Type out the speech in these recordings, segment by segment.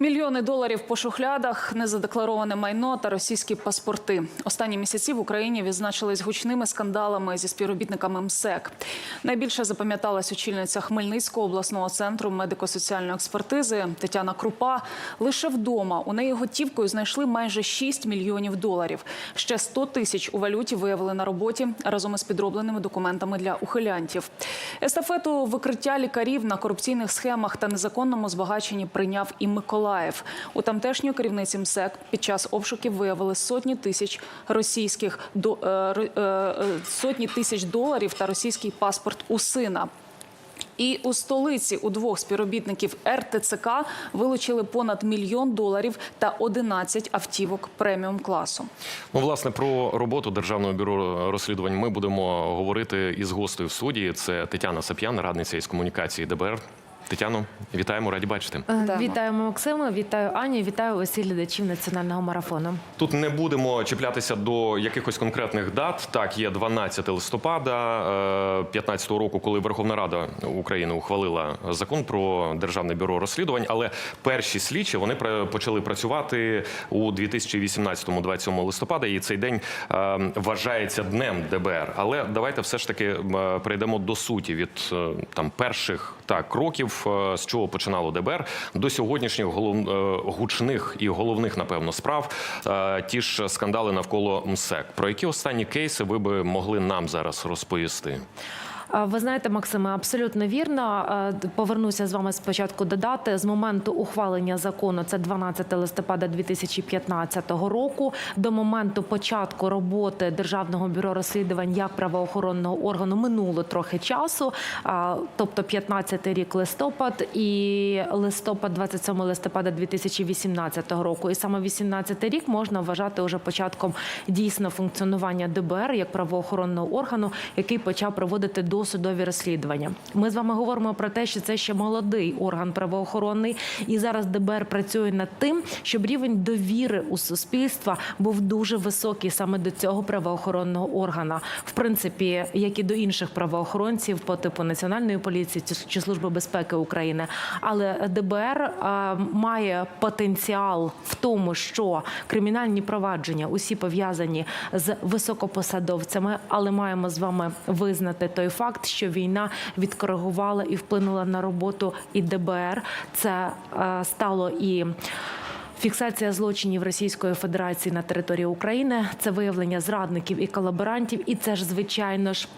Мільйони доларів по шухлядах, незадеклароване майно та російські паспорти. Останні місяці в Україні відзначились гучними скандалами зі співробітниками МСЕК. Найбільше запам'яталась очільниця Хмельницького обласного центру медико-соціальної експертизи Тетяна Крупа. Лише вдома у неї готівкою знайшли майже 6 мільйонів доларів. Ще 100 тисяч у валюті виявили на роботі разом із підробленими документами для ухилянтів. Естафету викриття лікарів на корупційних схемах та незаконному збагаченні прийняв і Миколаїв. У тамтешньої керівниці МСЕК під час обшуків виявили сотні тисяч російських до е, е, е, сотні тисяч доларів та російський паспорт у сина. І у столиці у двох співробітників РТЦК вилучили понад мільйон доларів та 11 автівок преміум класу. Ну, власне, про роботу Державного бюро розслідувань ми будемо говорити із гостею в суді. Це Тетяна Сап'ян, радниця із комунікації ДБР. Тетяно, вітаємо, раді бачити. Е, Вітаємо. Вітаємо Максима, вітаю Аню, вітаю усіх глядачів національного марафону. Тут не будемо чіплятися до якихось конкретних дат. Так, є 12 листопада 2015 року, коли Верховна Рада України ухвалила закон про державне бюро розслідувань. Але перші слідчі вони почали працювати у 2018-27 листопада. І цей день е, вважається днем ДБР. Але давайте все ж таки е, перейдемо до суті від е, там перших так кроків, е, з чого починало ДБР, до сьогоднішніх голов... е, гучних і головних, напевно, справ. Е, Ті ж скандали навколо МСЕК. Про які останні кейси ви би могли нам зараз розповісти? Ви знаєте, Максиме, абсолютно вірно. Повернуся з вами спочатку до дати. З моменту ухвалення закону, це 12 листопада 2015 року, до моменту початку роботи Державного бюро розслідувань як правоохоронного органу минуло трохи часу, тобто 15 рік листопад і листопад, 27 листопада 2018 року. І саме 18 рік можна вважати уже початком дійсно функціонування ДБР як правоохоронного органу, який почав проводити досудові розслідування. Ми з вами говоримо про те, що це ще молодий орган правоохоронний, і зараз ДБР працює над тим, щоб рівень довіри у суспільства був дуже високий саме до цього правоохоронного органа, в принципі, як і до інших правоохоронців по типу національної поліції чи- служби безпеки України. Але ДБР має потенціал в тому, що кримінальні провадження усі пов'язані з високопосадовцями, але маємо з вами визнати той факт, що війна відкоригувала і вплинула на роботу і ДБР. Це е, стало і. Фіксація злочинів Російської Федерації на території України це виявлення зрадників і колаборантів, і це ж звичайно ж.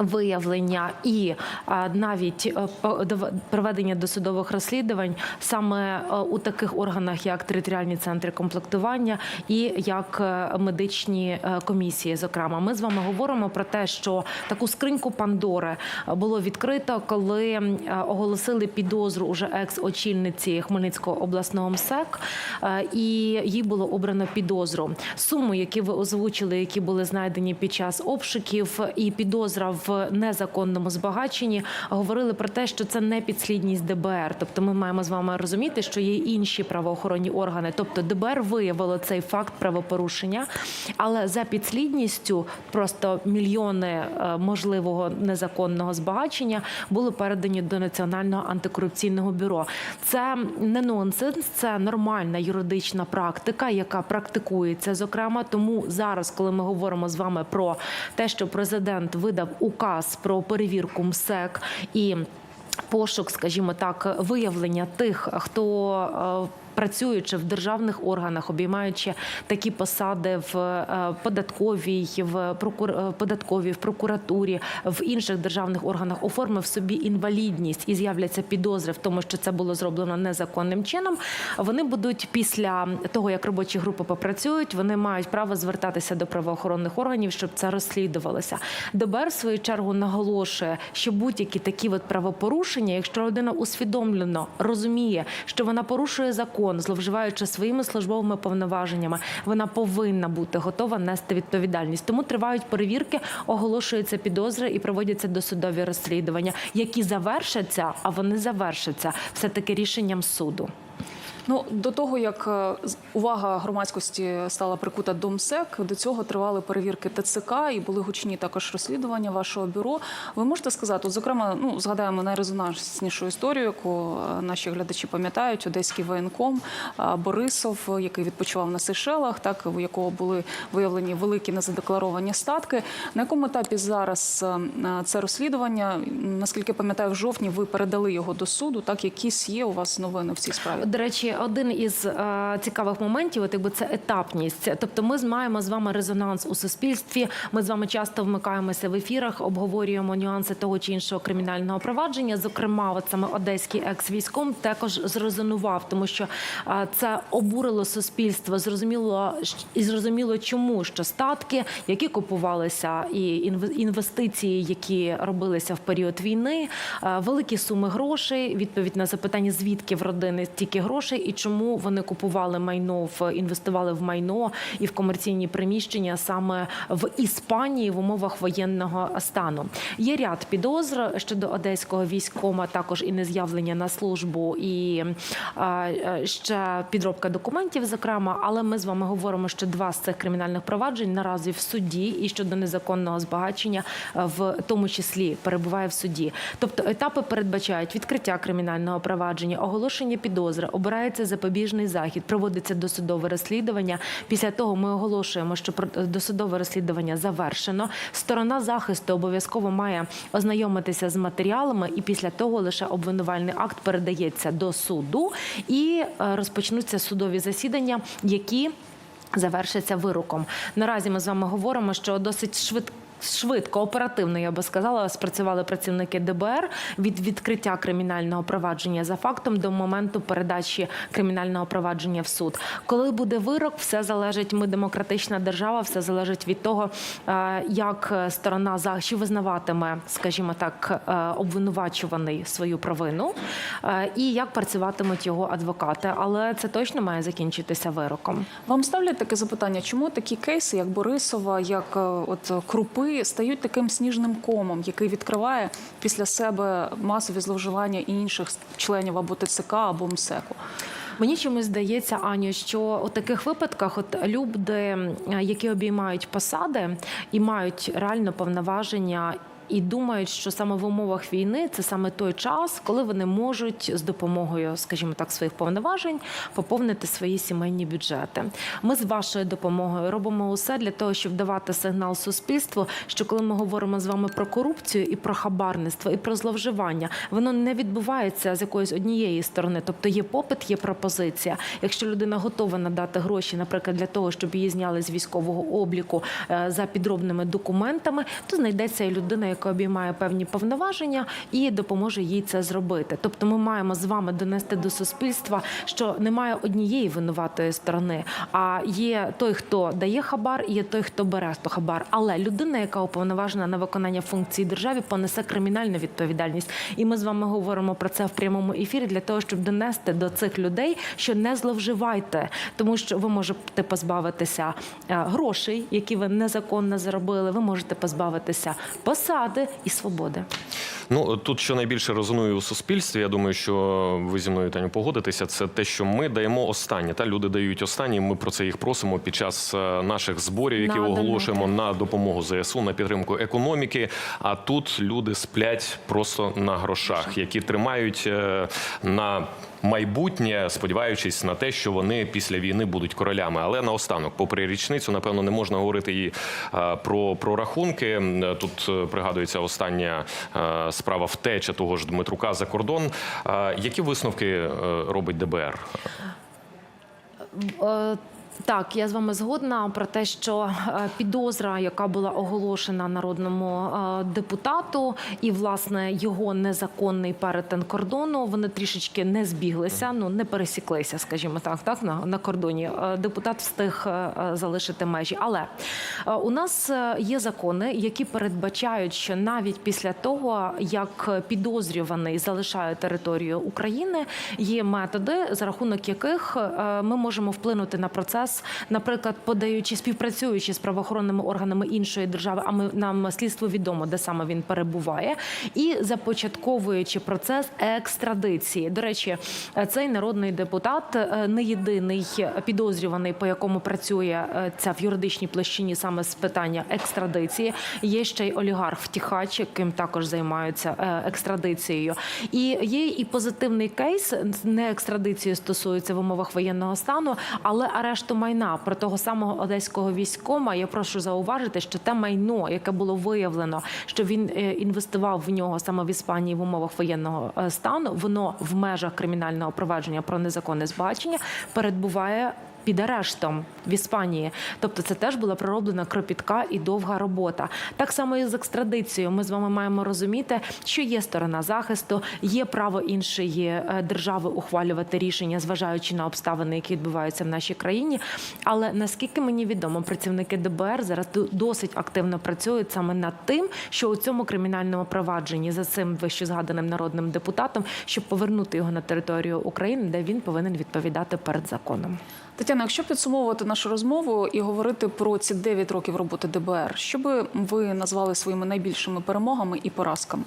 Виявлення і навіть е, по- дов- проведення досудових розслідувань саме е, у таких органах, як територіальні центри комплектування і як е, медичні е, комісії. Зокрема, ми з вами говоримо про те, що таку скриньку Пандори е, було відкрито, коли е, оголосили підозру уже екс-очільниці Хмельницького обласного МСЕК, е, і їй було обрано підозру. Суми, які ви озвучили, які були знайдені під час обшуків, і підозра в незаконному збагаченні, говорили про те, що це не підслідність ДБР. Тобто, ми маємо з вами розуміти, що є інші правоохоронні органи. Тобто, ДБР виявило цей факт правопорушення, але за підслідністю просто мільйони е, можливого незаконного збагачення були передані до Національного антикорупційного бюро. Це не нонсенс, це нормальна юридична практика, яка практикується. Зокрема, тому зараз, коли ми говоримо з вами про те, що президент видав указ про перевірку МСЕК і пошук, скажімо так, виявлення тих, хто. Працюючи в державних органах, обіймаючи такі посади в е, податковій, в прокур... е, податковій, в прокуратурі, в інших державних органах, оформив собі інвалідність і з'являться підозри в тому, що це було зроблено незаконним чином. Вони будуть після того, як робочі групи попрацюють, вони мають право звертатися до правоохоронних органів, щоб це розслідувалося. ДБР в свою чергу наголошує, що будь-які такі от правопорушення, якщо людина усвідомлено розуміє, що вона порушує закон, зловживаючи своїми службовими повноваженнями, вона повинна бути готова нести відповідальність. Тому тривають перевірки, оголошуються підозри і проводяться досудові розслідування, які завершаться, а вони завершаться все таки рішенням суду. Ну до того як е, увага громадськості стала прикута до МСЕК, до цього тривали перевірки ТЦК і були гучні також розслідування вашого бюро. Ви можете сказати, зокрема, ну згадаємо найрезонанснішу історію, яку е, наші глядачі пам'ятають, одеський воєнком е, Борисов, який відпочивав на Сейшелах, так у якого були виявлені великі незадекларовані статки. На якому етапі зараз це розслідування? Наскільки пам'ятаю, в жовтні ви передали його до суду. Так, якісь є у вас новини в цій справі? До речі, один із е, цікавих моментів, от якби це етапність. Тобто, ми маємо з вами резонанс у суспільстві. Ми з вами часто вмикаємося в ефірах, обговорюємо нюанси того чи іншого кримінального провадження. Зокрема, от саме одеський екс-військом також зрезонував, тому що е, це обурило суспільство. Зрозуміло і зрозуміло, чому що статки, які купувалися, і інве- інвестиції, які робилися в період війни, е, великі суми грошей. Відповідь на запитання, звідки в родини стільки грошей і чому вони купували майно в інвестували в майно і в комерційні приміщення саме в Іспанії в умовах воєнного стану. Є ряд підозр щодо одеського військома, також і нез'явлення на службу, і ще підробка документів, зокрема. Але ми з вами говоримо, що два з цих кримінальних проваджень наразі в суді і щодо незаконного збагачення, в тому числі перебуває в суді. Тобто етапи передбачають відкриття кримінального провадження, оголошення підозри, обирається запобіжний захід, проводиться досудове розслідування. Після того ми оголошуємо, що досудове розслідування завершено. Сторона захисту обов'язково має ознайомитися з матеріалами, і після того лише обвинувальний акт передається до суду і е, розпочнуться судові засідання, які завершиться вироком. Наразі ми з вами говоримо, що досить швидко. Швидко, оперативно, я би сказала, спрацювали працівники ДБР від відкриття кримінального провадження за фактом до моменту передачі кримінального провадження в суд. Коли буде вирок, все залежить. Ми демократична держава, все залежить від того, е, як сторона за чи визнаватиме, скажімо так, е, обвинувачуваний свою провину, е, і як працюватимуть його адвокати. Але це точно має закінчитися вироком. Вам ставлять таке запитання, чому такі кейси, як Борисова, як е, от Крупи, стають таким сніжним комом, який відкриває після себе масові зловживання інших членів або ТЦК, або МСЕКу? Мені чомусь здається, Аню, що у таких випадках, от люди, які обіймають посади і мають реально повноваження. І думають, що саме в умовах війни це саме той час, коли вони можуть з допомогою, скажімо так, своїх повноважень поповнити свої сімейні бюджети. Ми з вашою допомогою робимо усе для того, щоб давати сигнал суспільству, що коли ми говоримо з вами про корупцію і про хабарництво, і про зловживання, воно не відбувається з якоїсь однієї сторони. Тобто є попит, є пропозиція. Якщо людина готова надати гроші, наприклад, для того, щоб її зняли з військового обліку е, за підробними документами, то знайдеться і людина, яка обіймає певні повноваження і допоможе їй це зробити. Тобто, ми маємо з вами донести до суспільства, що немає однієї винуватої сторони, а є той, хто дає хабар, і є той, хто бере хто хабар. Але людина, яка уповноважена на виконання функцій державі, понесе кримінальну відповідальність. І ми з вами говоримо про це в прямому ефірі для того, щоб донести до цих людей, що не зловживайте, тому що ви можете позбавитися е, грошей, які ви незаконно заробили. Ви можете позбавитися посади і свободи. Ну тут що найбільше резонує у суспільстві. Я думаю, що ви зі мною Таню погодитеся. Це те, що ми даємо останнє. Та люди дають останні. Ми про це їх просимо під час е, наших зборів, які На оголошуємо донати. на допомогу ЗСУ, на підтримку економіки. А тут люди сплять просто на грошах, які тримають е, на. Майбутнє, сподіваючись на те, що вони після війни будуть королями. Але наостанок, попри річницю, напевно, не можна говорити і е, про, про рахунки. Тут е, пригадується остання е, справа втеча того ж Дмитрука за кордон. Які висновки робить ДБР? Так, я з вами згодна про те, що е, підозра, яка була оголошена народному е, депутату, і власне його незаконний перетин кордону, вони трішечки не збіглися, ну не пересіклися, скажімо так, так на, на кордоні. Е, Депутат встиг залишити межі. Але у нас є закони, які передбачають, що навіть після того, як підозрюваний залишає територію України, є методи, за рахунок яких ми можемо вплинути на процес процес, наприклад, подаючи співпрацюючи з правоохоронними органами іншої держави, а ми нам слідство відомо, де саме він перебуває, і започатковуючи процес екстрадиції. До речі, цей народний депутат е, не єдиний підозрюваний, по якому працює е, ця в юридичній площині саме з питання екстрадиції. Є ще й олігарх втіхач, яким також займаються е, екстрадицією. І є і позитивний кейс не екстрадиції стосується в умовах воєнного стану, але арешту майна про того самого одеського військома. Я прошу зауважити, що те майно, яке було виявлено, що він е, інвестував в нього саме в Іспанії в умовах воєнного е, стану, воно в межах кримінального провадження про незаконне збагачення перебуває. Під арештом в Іспанії, тобто це теж була пророблена кропітка і довга робота. Так само і з екстрадицією. Ми з вами маємо розуміти, що є сторона захисту, є право іншої е, держави ухвалювати рішення, зважаючи на обставини, які відбуваються в нашій країні. Але наскільки мені відомо, працівники ДБР зараз досить активно працюють саме над тим, що у цьому кримінальному провадженні за цим вище згаданим народним депутатом, щоб повернути його на територію України, де він повинен відповідати перед законом. Тетяна, якщо підсумовувати нашу розмову і говорити про ці 9 років роботи ДБР, що би ви назвали своїми найбільшими перемогами і поразками?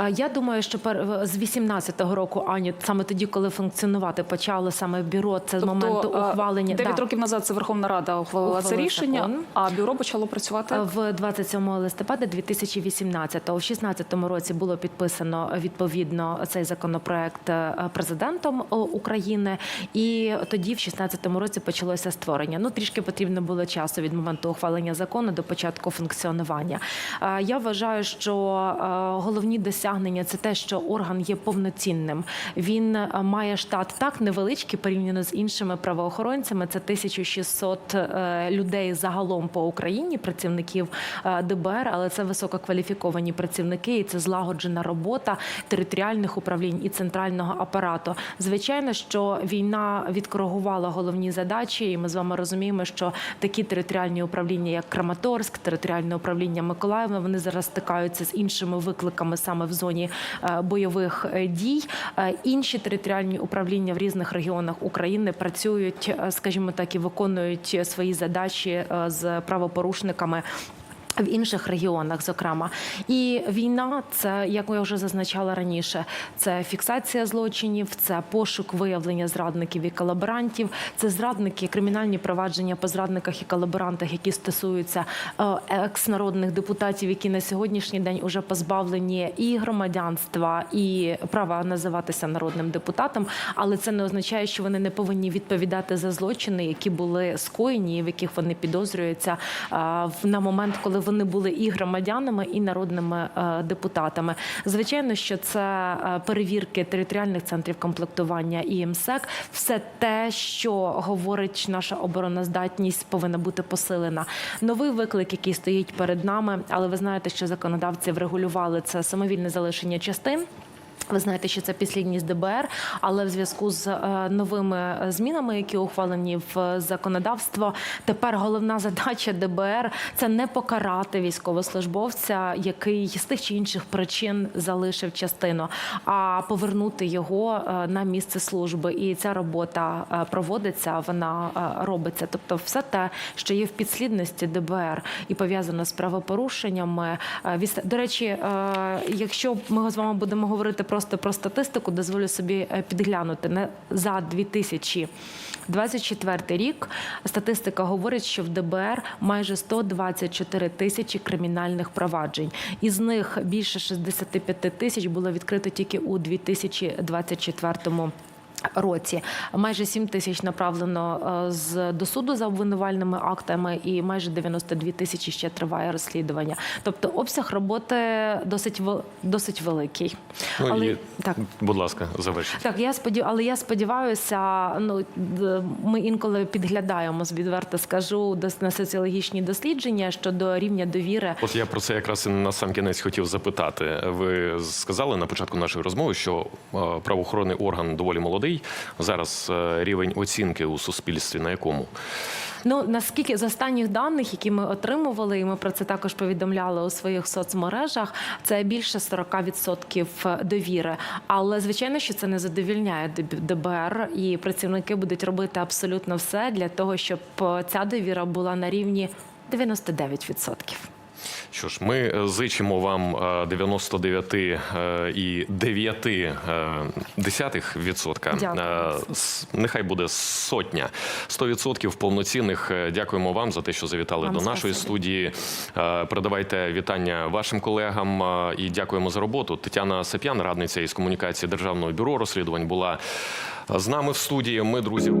Е, Я думаю, що з 18-го року Ані, саме тоді, коли функціонувати почало саме бюро, це з моменту е, ухвалення 9 Да. років назад це Верховна Рада ухвалила це рішення, закон. а бюро почало працювати. Е, В 27 листопада 2018-го. В 16-му році було підписано відповідно цей законопроект президентом України, і тоді, в 16-му році, почалося створення. Ну трішки потрібно було часу від моменту ухвалення закону до початку функціонування. Я вважаю, що головні досягнення це те, що орган є повноцінним. Він е, має штат так невеличкий порівняно з іншими правоохоронцями. Це 1600 е, людей загалом по Україні, працівників е, ДБР, але це висококваліфіковані працівники, і це злагоджена робота територіальних управлінь і центрального апарату. Звичайно, що війна відкоригувала головні задачі, і ми з вами розуміємо, що такі територіальні управління, як Краматорськ, територіальне управління Миколаєва, вони зараз стикаються з іншими викликами саме в зоні е, бойових е, дій. Е, Інші територіальні управління в різних регіонах України працюють, скажімо так, і виконують свої задачі з правопорушниками. В інших регіонах, зокрема, і війна, це як я вже зазначала раніше, це фіксація злочинів, це пошук виявлення зрадників і колаборантів, це зрадники, кримінальні провадження по зрадниках і колаборантах, які стосуються е, екс-народних депутатів, які на сьогоднішній день уже позбавлені і громадянства, і права називатися народним депутатом. Але це не означає, що вони не повинні відповідати за злочини, які були скоєні, в яких вони підозрюються е, на момент, коли вони були і громадянами, і народними е, депутатами. Звичайно, що це е, перевірки територіальних центрів комплектування і МСЕК. Все те, що говорить наша обороноздатність, повинна бути посилена. Новий виклик, який стоїть перед нами, але ви знаєте, що законодавці врегулювали це самовільне залишення частин. Ви знаєте, що це підслідність ДБР, але в зв'язку з е, новими змінами, які ухвалені в законодавство, тепер головна задача ДБР це не покарати військовослужбовця, який з тих чи інших причин залишив частину, а повернути його е, на місце служби. І ця робота е, проводиться, вона робиться. Тобто, все те, що є в підслідності ДБР і пов'язано з правопорушеннями. До речі, якщо ми з вами будемо говорити просто про статистику, дозволю собі е, підглянути не за 2024 рік. Статистика говорить, що в ДБР майже 124 тисячі кримінальних проваджень. Із них більше 65 тисяч було відкрито тільки у 2024 Році майже 7 тисяч направлено е, з до суду за обвинувальними актами, і майже 92 тисячі ще триває розслідування. Тобто обсяг роботи досить досить великий. Ну, Але і, так. будь ласка, завершіть. Так, я сподів... але я сподіваюся, ну ми інколи підглядаємо, відверто скажу, на соціологічні дослідження щодо рівня довіри. От я про це якраз і на сам кінець хотів запитати. Ви сказали на початку нашої розмови, що е, правоохоронний орган доволі молодий. Зараз е, рівень оцінки у суспільстві на якому? Ну наскільки з останніх даних, які ми отримували, і ми про це також повідомляли у своїх соцмережах, це більше 40% довіри. Але звичайно, що це не задовільняє ДБ- ДБР, і працівники будуть робити абсолютно все для того, щоб е, ця довіра була на рівні 99%. Що ж, ми е, зичимо вам е, 99 е, і 9 е, Нехай буде сотня. 100% повноцінних. Дякуємо вам за те, що завітали Вам до нашої спасибі. студії. Передавайте вітання вашим колегам і дякуємо за роботу. Тетяна Сап'ян, радниця із комунікації Державного бюро розслідувань, була з нами в студії. Ми друзі.